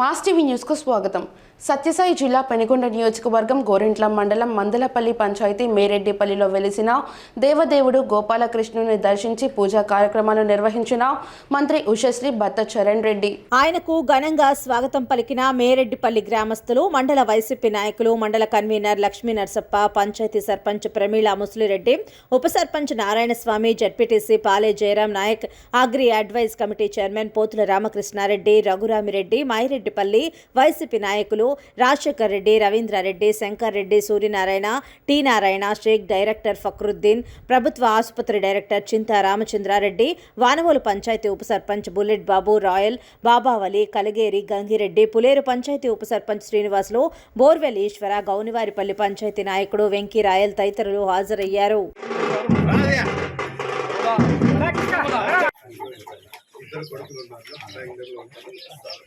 Mass TV న్యూస్కు స్వాగతం. సత్యసాయి జిల్లా పెనుగొండ నియోజకవర్గం గోరెంట్ల మండలం మందలపల్లి పంచాయతీ మేరెడ్డిపల్లిలో వెలిసిన దేవదేవుడు గోపాలకృష్ణుని దర్శించి పూజా కార్యక్రమాలు నిర్వహించిన మంత్రి ఉషశ్రీ భర్త చరణ్ రెడ్డి. ఆయనకు ఘనంగా స్వాగతం పలికిన మేరెడ్డిపల్లి గ్రామస్తులు మండల వైసీపీ నాయకులు మండల కన్వీనర్ లక్ష్మీ నరసప్ప పంచాయతీ సర్పంచ్ ప్రమీళ ముసలిరెడ్డి ఉప sarpanch Narayanaswamy ZPTC Pale Jayaram Nayak agri advise committee chairman Pothula Ramakrishnareddy Raghuramireddy Maireddipalli YCP నాయకులు రాజశేఖర్ రెడ్డి రవీంద్రారెడ్డి శంకర్ రెడ్డి సూర్యనారాయణ టి నారాయణ షేక్ డైరెక్టర్ ఫక్రుద్దీన్ ప్రభుత్వ ఆసుపత్రి డైరెక్టర్ చింతా రామచంద్రారెడ్డి వానవోలు పంచాయతీ ఉప సర్పంచ్ బుల్లెట్ బాబు రాయల్ బాబావలి కలిగేరి గంగిరెడ్డి పులేరు పంచాయతీ ఉప సర్పంచ్ శ్రీనివాసులు బోర్వెల్ ఈశ్వర గౌనివారిపల్లి పంచాయతీ నాయకుడు వెంకీ రాయల్ తదితరులు హాజరయ్యారు. ఇద్దరు కొడుకులు ఉన్నారు అలా ఇద్దరు ఉంటారు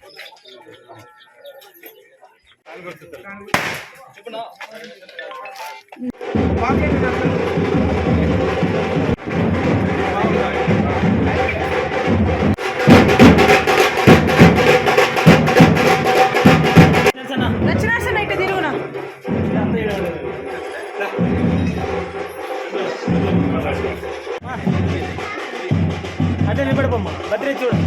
చెప్పనా అదే నిలబడపమ్మా భద్రే చూడు.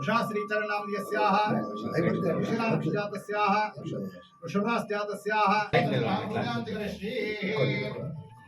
ऋषभास्यातस्याः ऋषिणां जातस्याः ऋषभास्यातस्याः